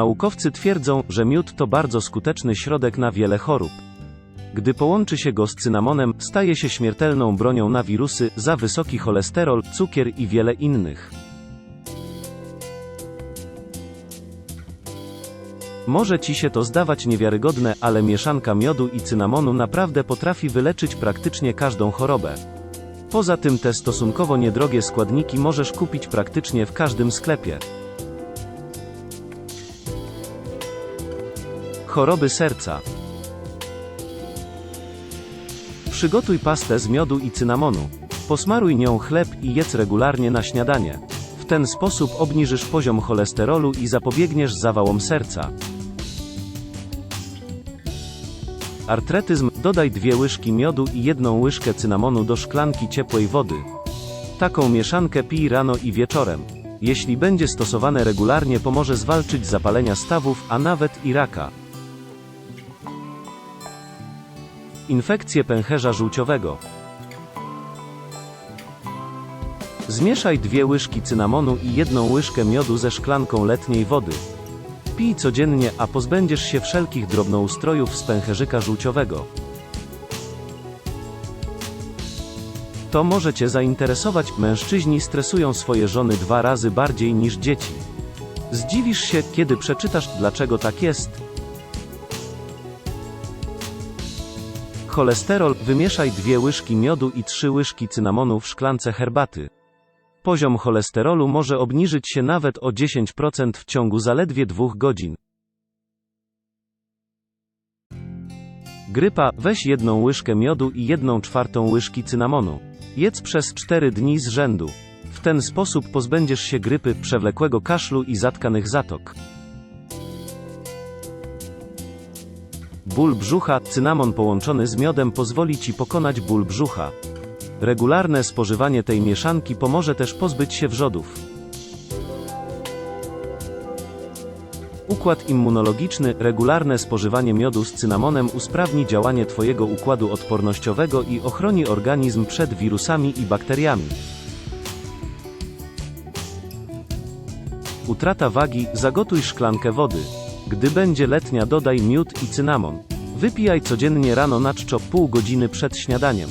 Naukowcy twierdzą, że miód to bardzo skuteczny środek na wiele chorób. Gdy połączy się go z cynamonem, staje się śmiertelną bronią na wirusy, za wysoki cholesterol, cukier i wiele innych. Może ci się to zdawać niewiarygodne, ale mieszanka miodu i cynamonu naprawdę potrafi wyleczyć praktycznie każdą chorobę. Poza tym te stosunkowo niedrogie składniki możesz kupić praktycznie w każdym sklepie. Choroby serca. Przygotuj pastę z miodu i cynamonu. Posmaruj nią chleb i jedz regularnie na śniadanie. W ten sposób obniżysz poziom cholesterolu i zapobiegniesz zawałom serca. Artretyzm dodaj dwie łyżki miodu i jedną łyżkę cynamonu do szklanki ciepłej wody. Taką mieszankę pij rano i wieczorem. Jeśli będzie stosowane regularnie, pomoże zwalczyć zapalenia stawów, a nawet i raka. Infekcje pęcherza żółciowego. Zmieszaj dwie łyżki cynamonu i jedną łyżkę miodu ze szklanką letniej wody. Pij codziennie, a pozbędziesz się wszelkich drobnoustrojów z pęcherzyka żółciowego. To może Cię zainteresować. Mężczyźni stresują swoje żony dwa razy bardziej niż dzieci. Zdziwisz się, kiedy przeczytasz, dlaczego tak jest. Cholesterol wymieszaj dwie łyżki miodu i trzy łyżki cynamonu w szklance herbaty. Poziom cholesterolu może obniżyć się nawet o 10% w ciągu zaledwie dwóch godzin. Grypa, weź jedną łyżkę miodu i jedną czwartą łyżki cynamonu. Jedz przez 4 dni z rzędu. W ten sposób pozbędziesz się grypy, przewlekłego kaszlu i zatkanych zatok. Ból brzucha, cynamon połączony z miodem pozwoli Ci pokonać ból brzucha. Regularne spożywanie tej mieszanki pomoże też pozbyć się wrzodów. Układ immunologiczny, regularne spożywanie miodu z cynamonem usprawni działanie Twojego układu odpornościowego i ochroni organizm przed wirusami i bakteriami. Utrata wagi, zagotuj szklankę wody. Gdy będzie letnia dodaj miód i cynamon. Wypijaj codziennie rano na czczo pół godziny przed śniadaniem.